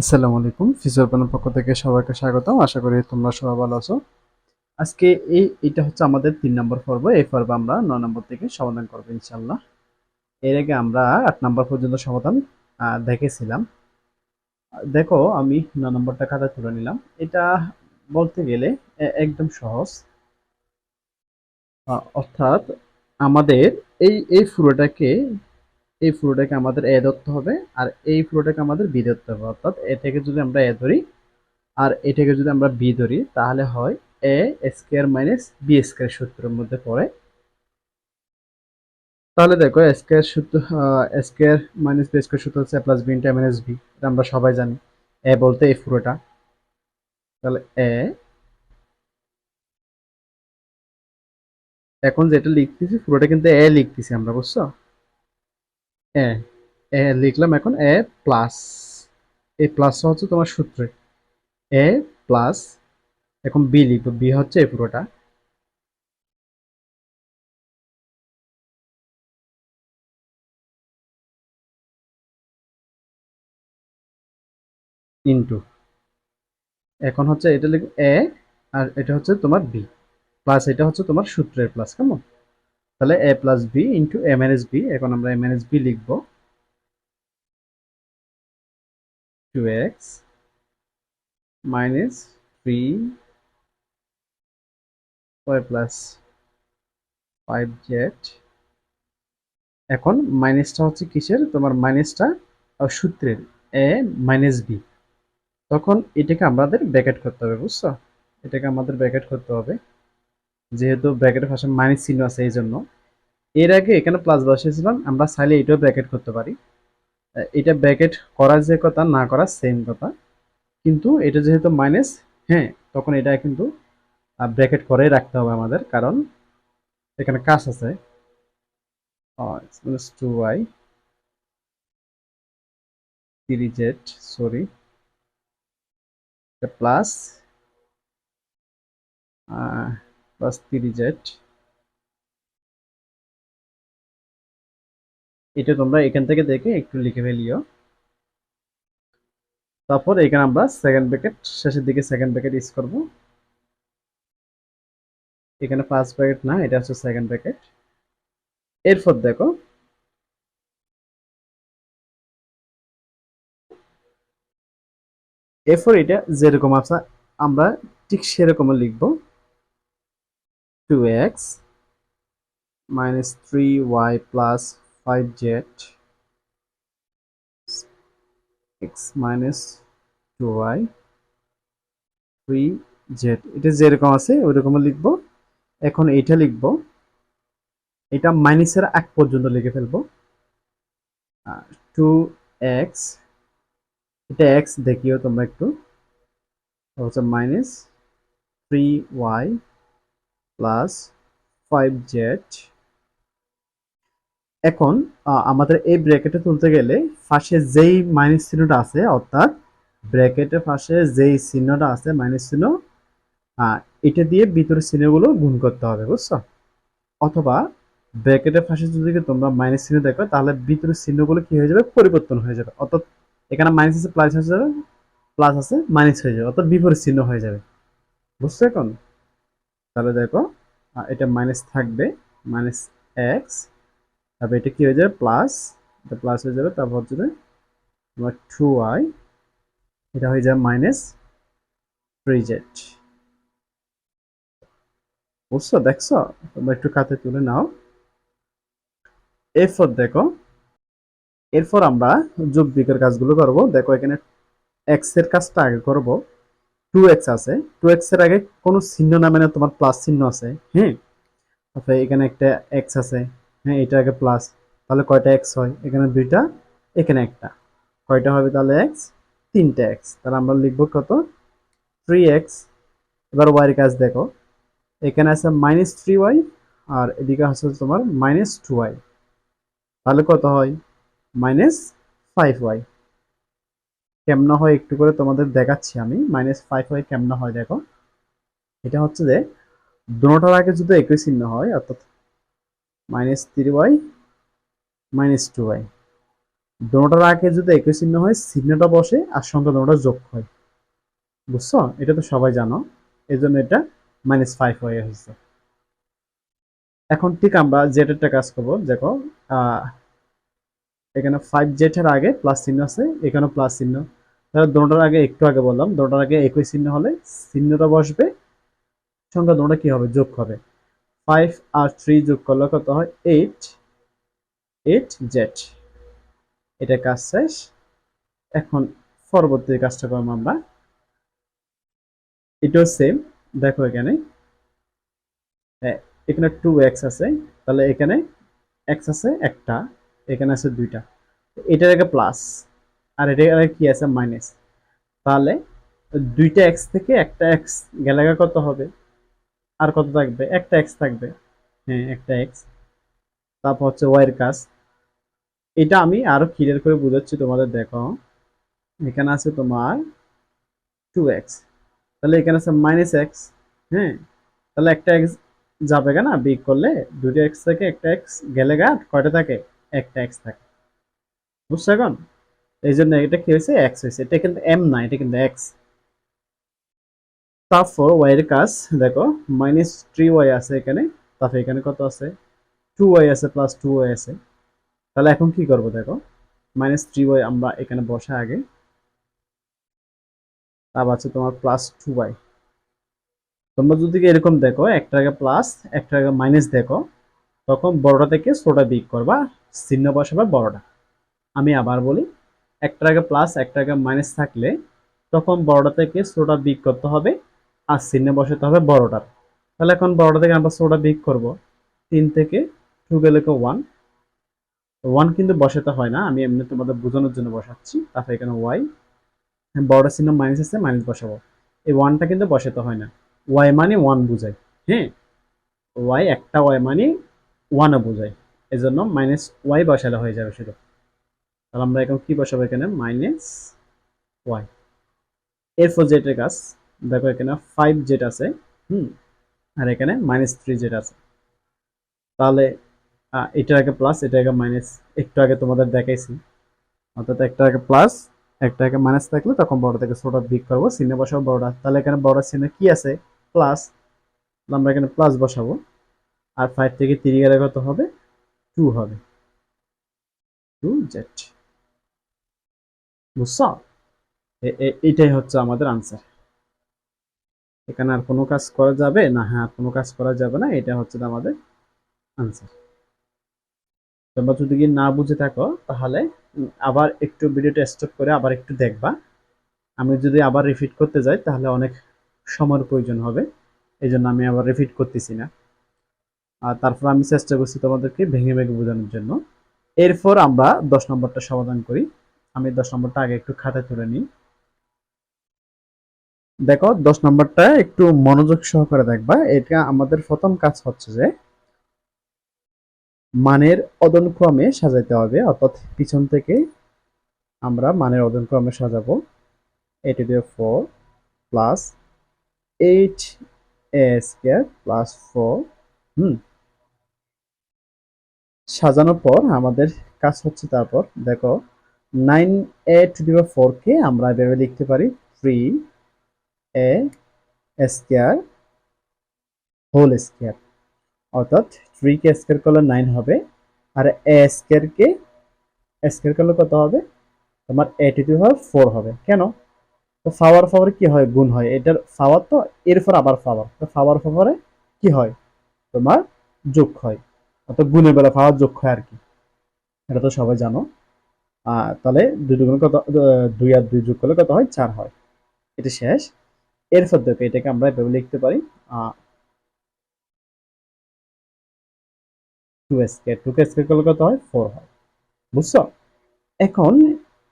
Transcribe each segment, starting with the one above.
আসসালামু আলাইকুম। ফিজর পানের পক্ষ থেকে সবাইকে স্বাগতম। আশা করি তোমরা সবাই ভালো আছো। আজকে এই এটা হচ্ছে আমাদের তিন নম্বর পর্ব। এই পর্বে আমরা নয় নম্বর থেকে সমাধান করব ইনশাল্লাহ এর আগে আমরা আট নম্বর পর্যন্ত সমাধান দেখেছিলাম। দেখো, আমি নয় নম্বরটা খাতায় তুলে নিলাম। এটা বলতে গেলে একদম সহজ। অর্থাৎ আমাদের এই এই পুরোটাকে এই পুরোটাকে আমাদের এ ধরতে হবে আর এই পুরোটাকে আমাদের বি ধরতে হবে। অর্থাৎ এটাকে যদি আমরা এ ধরি আর এটাকে যদি আমরা বি ধরি, তাহলে হয় A square minus B square সূত্রের মধ্যে পড়ে। তাহলে দেখো স্কোয়ার সূত্র স্কোয়ার মাইনাস বি স্কোয়ার সূত্র হচ্ছে plus B into minus B. এটা আমরা সবাই জানি। এ বলতে এই পুরোটা তাহলে এ, এখন যেটা লিখতেছি পুরোটা কিন্তু এ লিখতেছি আমরা, বুঝছ? এ এ লিখলাম এখন এ প্লাস, এই প্লাসটা হচ্ছে তোমার সূত্রে। এ প্লাস, এখন বি লিখব, বি হচ্ছে এই পুরোটা। ইন্টু এখন হচ্ছে এটা লিখব এ, আর এটা হচ্ছে তোমার বি, প্লাস এটা হচ্ছে তোমার সূত্রের প্লাস, কেমন? তাহলে A plus B into A minus B এখন আমরা এ মাইনাস বি লিখব। Two X minus three Y plus five Z এখন মাইনাসটা হচ্ছে কিসের? তোমার মাইনাসটা সূত্রের। এ মাইনাস বি তখন এটাকে আমাদের ব্র্যাকেট করতে হবে, বুঝছ? এটাকে আমাদের ব্র্যাকেট করতে হবে। যেহেতু ব্র্যাকেটের পাশে মাইনাস চিহ্ন আছে এই জন্য এর আগে এখানে প্লাস বসিয়েছিলাম, আমরা চাইলে এটাও ব্র্যাকেট করতে পারি। এটা ব্র্যাকেট করার যে কথা, না করা সেম কথা। কিন্তু এটা যেহেতু মাইনাস হ্যাঁ তখন এটা কিন্তু ব্র্যাকেট করেই রাখতে হবে আমাদের, কারণ এখানে কাজ আছে। Two Y three Z sorry plus plus three Z এটা তোমরা এখান থেকে দেখে একটু লিখে ফেলিও। তারপর এখানে আমরা সেকেন্ড ব্র্যাকেট শেষের দিকে সেকেন্ড ব্র্যাকেট ইউজ করব। এখানে ফার্স্ট ব্র্যাকেট না, এটা হচ্ছে সেকেন্ড ব্র্যাকেট এরপর দেখো, এরপর এটা যেরকম আছে, আমরা ঠিক সেরকম লিখব। Two X minus three Y plus five Z X minus two Y three Z এটা যেরকম আছে, ওইরকম লিখব। এখন এইটা লিখব। এটা মাইনাসের এক পর্যন্ত লিখে ফেলব। টু এক্স এটা এক্স দেখিও তোমরা একটু। হচ্ছে minus three Y plus five Z এখন আমাদের এই ব্র্যাকেটে তুলতে গেলে পাশে যেই মাইনাস চিহ্নটা আছে, অর্থাৎ ব্র্যাকেটের পাশে যেই চিহ্নটা আছে মাইনাস চিহ্ন এটা দিয়ে ভিতরের চিহ্নগুলো গুণ করতে হবে, বুঝছ? অথবা ব্র্যাকেটের পাশে যদি তোমরা মাইনাস চিহ্ন দেখো, তাহলে ভিতরের চিহ্নগুলো কি হয়ে যাবে? পরিবর্তন হয়ে যাবে। অর্থাৎ এখানে মাইনাস আছে প্লাস হয়ে প্লাস আছে মাইনাস হয়ে যাবে। অর্থাৎ বিপরীত চিহ্ন হয়ে যাবে। বুঝছ এখন? তাহলে দেখো এটা মাইনাস থাকবে মাইনাস এক্স তারপর এটা কি হয়ে যাবে? প্লাস এটা প্লাস হয়ে যাবে, তারপর হচ্ছে তোমার টু আই এটা হয়ে যাবে মাইনাস থ্রি জেড বুঝছ? দেখছ? তোমরা একটু কাতে তুলে নাও। এরপর দেখো, এরপর আমরা যোগ বিয়োগের কাজগুলো করব। দেখো, এখানে এক্সের কাজটা আগে করব। টু এক্স আছে। টু এক্সের আগে কোনো চিহ্ন না মানে তোমার প্লাস চিহ্ন আছে হ্যাঁ? তারপরে এখানে একটা এক্স আছে হ্যাঁ এটা আগে প্লাস তাহলে কয়টা এক্স হয়? এখানে দুইটা, এখানে একটা। কয়টা হবে তাহলে এক্স তিনটা এক্স তাহলে আমরা লিখব কত? থ্রি এক্স এবার ওয়াইয়ের কাজ দেখো। এখানে আছে মাইনাস থ্রি ওয়াই আর এদিকে আছে তোমার মাইনাস টু ওয়াই তাহলে কত হয়? মাইনাস ফাইভ ওয়াই কেমন হয় একটু করে তোমাদের দেখাচ্ছি আমি। মাইনাস ফাইভ ওয়াই কেমন হয় দেখো। এটা হচ্ছে যে দুটোটার আগে যদি একই চিহ্ন হয়, অর্থাৎ minus three Y minus two Y দোনোটার আগে যদি একই চিহ্ন হয়, চিহ্নটা বসে আর সংখ্যা দোনোটা যোগ হয়। বুঝছ? এটা তো সবাই জানো। এই জন্য এটা মাইনাস ফাইভ হয়ে হয়েছে। এখন ঠিক আমরা জেড জেটেরটা কাজ করব। দেখো এখানে ফাইভ জেটের আগে প্লাস চিহ্ন আছে এখানে প্লাস চিহ্ন। তাহলে দোনোটার আগে একটু আগে বললাম দোনোটার আগে একই চিহ্ন হলে চিহ্নটা বসবে সংখ্যা দোনোটা কি হবে? যোগ হবে। ফাইভ আর থ্রি যোগ করলে কত হয়? এইট এইট জেড এটা কাজ শেষ। এখন পরবর্তী কাজটা করব আমরা। এটাও সেম দেখো এখানে। হ্যাঁ, এখানে টু এক্স আছে তাহলে এখানে এক্স আছে একটা। এখানে আছে দুইটা। এটার আগে প্লাস আর এটার আগে কি আছে মাইনাস তাহলে দুইটা এক্স থেকে একটা এক্স গেলে কত হবে? আর কত থাকবে? একটা এক্স থাকবে। হ্যাঁ একটা এক্স তারপর হচ্ছে ওয়াইয়ের কাজ। এটা আমি আরও ক্লিয়ার করে বুঝাচ্ছি তোমাদের, দেখো। এখানে আছে তোমার টু এক্স তাহলে এখানে আছে মাইনাস এক্স হ্যাঁ? তাহলে একটা এক্স যাবে না বিগ করলে দুটো এক্স থেকে একটা এক্স গেলে গা কয়টা থাকে? একটা এক্স থাকে। বুঝছ এখন? এই জন্য এটা কি হয়েছে? এক্স হয়েছে। এটা কিন্তু এম না, এটা কিন্তু এক্স তারপর ওয়াই কাজ, দেখো মাইনাস থ্রি ওয়াই আছে এখানে, তারপর এখানে কত আছে? টু ওয়াই আছে প্লাস টু ওয়াই আছে। তাহলে এখন কি করব দেখো? মাইনাস থ্রি ওয়াই আমরা এখানে বসা আগে। তারপর আছে তোমার প্লাস টু ওয়াই তোমরা যদি এরকম দেখো, একটা আগে প্লাস একটা আগে মাইনাস দেখো, তখন বড়টা থেকে ছোটটা বিগ করবা। চিহ্ন বসাবে বড়টা। আমি আবার বলি একটা আগে প্লাস একটা আগে মাইনাস থাকলে তখন বড়টা থেকে ছোটটা বিক করতে হবে আর চিহ্ন বসাতে হবে বড়টার তাহলে এখন বড়টা থেকে আমরা ছোটটা বিক করব। তিন থেকে টু গেলে ওয়ান ওয়ান কিন্তু বসাতে হয় না, আমি এমনি তোমাদের বোঝানোর জন্য বসাচ্ছি। তারপরে এখানে ওয়াই বড়টা চিহ্ন মাইনাস আছে মাইনাস বসাবো। এই ওয়ানটা কিন্তু বসাতে হয় না। ওয়াই মানে ওয়ান বোঝায় হ্যাঁ? ওয়াই একটা ওয়াই মানে ওয়ানও বোঝায়। এই জন্য মাইনাস ওয়াই বসালে হয়ে যাবে শুধু। তাহলে আমরা এখন কি বসাবো এখানে? মাইনাস ওয়াই এরপর জেটের কাজ, দেখো এখানে ফাইভ জেট আছে, হুম? আর এখানে মাইনাস থ্রি জেট আছে। তাহলে এটার আগে প্লাস এটা আগে মাইনাস একটু আগে তোমাদের দেখাইছি। অর্থাৎ একটা আগে প্লাস একটা আগে মাইনাস থাকলে তখন বড় থেকে ছোট বিগ করব, চিহ্ন বসাবো বড়টা। তাহলে এখানে বড় চিহ্ন কি আছে? প্লাস আমরা এখানে প্লাস বসাবো। আর ফাইভ থেকে তিরি গেলে কত হবে? টু হবে। Two Z. বুঝছ? এটাই হচ্ছে আমাদের আনসার এখানে আর কোনো কাজ করা যাবে? না হ্যাঁ আর কোনো কাজ করা যাবে না। এটা হচ্ছে আমাদের আনসার তোমরা যদি না বুঝে থাকো, তাহলে আবার একটু ভিডিওটা স্টপ করে আবার একটু দেখবা। আমি যদি আবার রিপিট করতে যাই, তাহলে অনেক সময়ের প্রয়োজন হবে। এই জন্য আমি আবার রিপিট করতেছি না। আর তারপর আমি চেষ্টা করছি তোমাদেরকে ভেঙে ভেঙে বোঝানোর জন্য। এরপর আমরা দশ নম্বরটা সমাধান করি। আমি দশ নম্বরটা আগে একটু খাতায় তুলে নিই। দেখো, দশ নম্বরটা একটু মনোযোগ সহকারে দেখবা। এটা আমাদের প্রথম কাজ হচ্ছে যে মানের অদনক্রমে সাজাইতে হবে, অর্থাৎ পিছন থেকে আমরা মানের অদনক্রমে সাজাবো। A to the four plus eight A square plus four hmm সাজানোর পর আমাদের কাজ হচ্ছে তারপর, দেখো nine A to the four কে আমরা এভাবে লিখতে পারি three A square whole square অর্থাৎ থ্রি কে স্কোয়ার করলে নাইন হবে, আর এ স্কোয়ার কে স্কোয়ার করলে কত হবে? তোমার এ টু দি পাওয়ার ফোর হবে। কেন? তো পাওয়ার পাওয়ারে কি হয়? গুণ হয়। এটার পাওয়ার তো এরপর আবার পাওয়ার তো পাওয়ার ফাওয়ারে কি হয়? তোমার যোগ হয়। অর্থাৎ গুণের বেলা পাওয়ার যোগ হয় আর কি। এটা তো সবাই জানো। তাহলে দুই দুগুণ কত দুই আর দুই যোগ করলে কত হয়? চার হয়। এটা শেষ। এরপর দেখো, এটাকে আমরা এভাবে লিখতে পারি টু স্কোয়ার টু কে স্কোয়ার করলে কত হয়? ফোর হয়। বুঝছ? এখন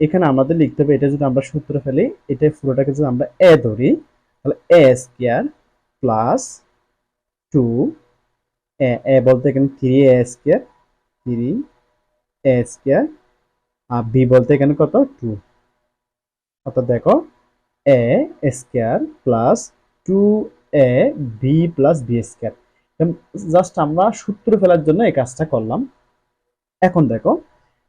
এখানে আমাদের লিখতে হবে, এটা যদি আমরা সূত্র ফেলি, এটা পুরোটাকে যদি আমরা এ ধরি, তাহলে A square plus two A A বলতে এখানে three A square three A square R B বলতে এখানে কত? টু অর্থাৎ দেখো A square plus two A B plus B square just আমরা সূত্র ফেলার জন্য এই কাজটা করলাম। এখন দেখো,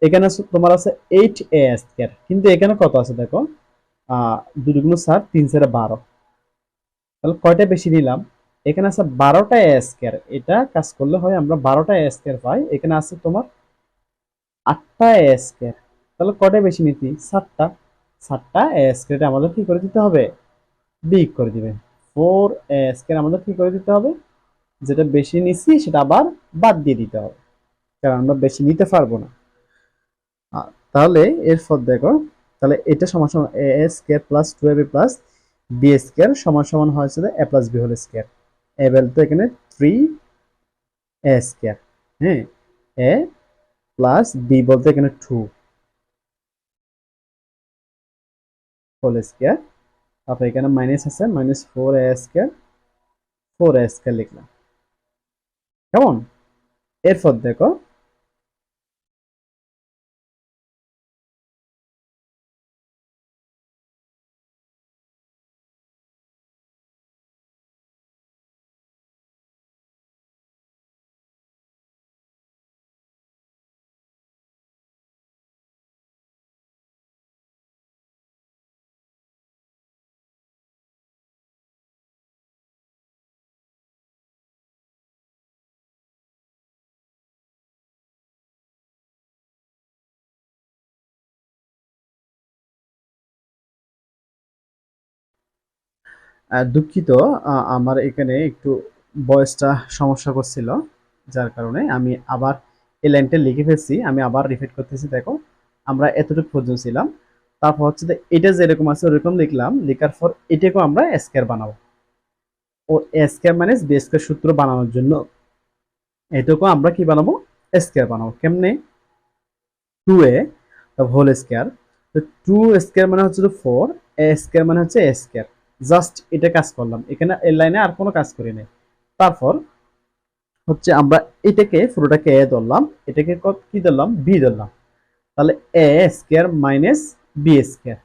এখানে তোমার আছে এইট এ স্কোয়ার কিন্তু এখানে কত আছে দেখো? দুই দুগুণ সাত তিন চারে বারো। তাহলে কয়টা বেশি নিলাম? এখানে আছে বারোটা এ স্কোয়ার এটা কাজ করলে হয় আমরা বারোটা এ স্কোয়ার পাই। এখানে আছে তোমার আটটা এ স্কোয়ার তাহলে কয়টা বেশি নিতি? সাতটা। সাতটা এ স্কোয়ার আমাদের কি করে দিতে হবে? বিগ করে দিবে। ফোর এ স্কোয়ার আমাদের কি করে দিতে হবে? যেটা বেশি নিছি, সেটা আবার বাদ দিয়ে দিতে হবে। কারণ আমরা বেশি নিতে পারব না। তাহলে এরপর দেখো, তাহলে এটা সমান সমান A square plus twelve A plus B square সমান সমান হয়েছে A plus B whole square A bell তো এখানে থ্রি এ স্কোয়ার হ্যাঁ? এ প্লাস বি বলতে এখানে টু হোল স্কোয়ার তারপর এখানে মাইনাস আছে minus four A square four A square লিখলাম। কেমন? এরপর দেখো দুঃখিত আমার এখানে একটু ভয়েসটা সমস্যা করছিল, যার কারণে আমি আবার এই লাইনটা লিখে ফেলছি, আমি আবার রিপিট করতেছি, দেখো, আমরা এতটুকু পর্যন্ত ছিলাম। তারপর হচ্ছে যে এটা যেরকম আছে ওরকম লিখলাম, লেখার পর এটাকেও আমরা স্কোয়ার বানাবো। ও স্কোয়ার মানে বি সূত্র বানানোর জন্য। এটাকেও আমরা কি বানাবো? স্কোয়ার বানাবো। কেমনে? টু এ হোল স্কোয়ার তো টু স্কোয়ার মানে হচ্ছে ফোর এ স্কোয়ার মানে হচ্ছে স্কোয়ার জাস্ট এটা কাজ করলাম। এখানে এই লাইনে আর কোনো কাজ করি নাই। তারপর হচ্ছে আমরা এটাকে, পুরোটাকে এ ধরলাম। এটাকে কি ধরলাম? বি ধরলাম। তাহলে A square minus B square.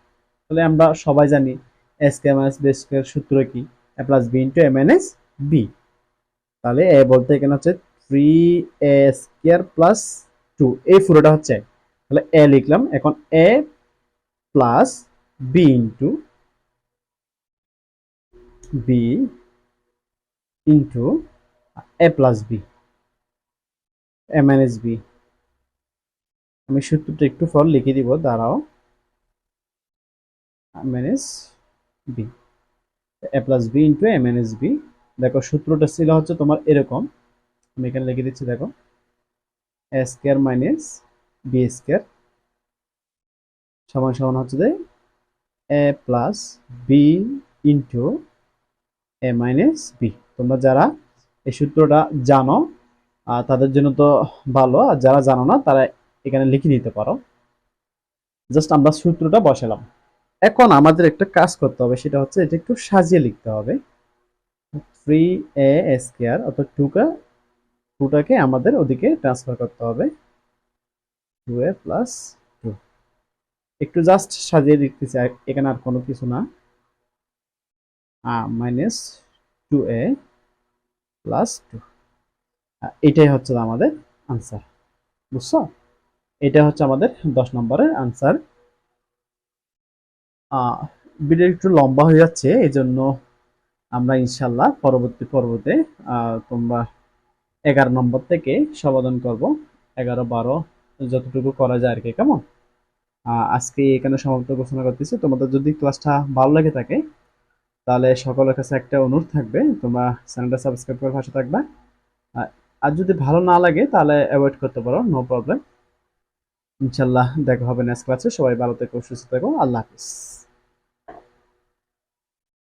তাহলে আমরা সবাই জানি A square minus B square সূত্র কি? A plus B into A minus B. তাহলে এ বলতে এখানে হচ্ছে three A square plus two এই পুরোটা হচ্ছে। তাহলে এ লিখলাম। এখন A plus B into B into A plus B A minus B আমি সূত্রটা একটু ফল লিখে দিব, দাঁড়াও। Minus B A plus B into A minus B দেখো, সূত্রটা ছিল হচ্ছে তোমার এরকম। আমি এখানে লিখে দিচ্ছি, দেখো। A square minus B square সমান সমান হচ্ছে যে A plus B into A minus B তোমরা যারা এই সূত্রটা জানো তাদের জন্য তো ভালো, আর যারা জানো না, তারা এখানে লিখে নিতে পারো। জাস্ট আমরা সূত্রটা বসালাম। এখন আমাদের একটা কাজ করতে হবে, সেটা হচ্ছে এটা একটু সাজিয়ে লিখতে হবে। থ্রি এ স্কোয়ার অর্থাৎ টুকা টুটাকে আমাদের ওদিকে ট্রান্সফার করতে হবে। টু এ প্লাস টু একটু জাস্ট সাজিয়ে লিখতেছি এখানে আর কোনো কিছু না। Minus two A plus two এটাই হচ্ছে আমাদের আনসার বুঝছ? এটা হচ্ছে আমাদের দশ নম্বরের আনসার ভিডিও একটু লম্বা হয়ে যাচ্ছে এই জন্য আমরা ইনশাল্লাহ পরবর্তী পর্বতে তোমরা এগারো নম্বর থেকে সমাধান করব। এগারো বারো যতটুকু করা যায় আর কি, কেমন? আজকে এখানে সমাপ্ত ঘোষণা করতেছি। তোমাদের যদি ক্লাসটা ভালো লেগে থাকে তাহলে সকলের কাছে একটা অনুরোধ থাকবে, তোমরা চ্যানেলটা সাবস্ক্রাইব করে পাশে থাকবে। আর- যদি ভালো না লাগে তাহলে অ্যাভয়েড করতে পারো নো প্রবলেম ইনশাল্লাহ দেখা হবে নেক্সট ক্লাসে সবাই ভালো থেকো, সুস্থ থাকো। আল্লাহ হাফিজ।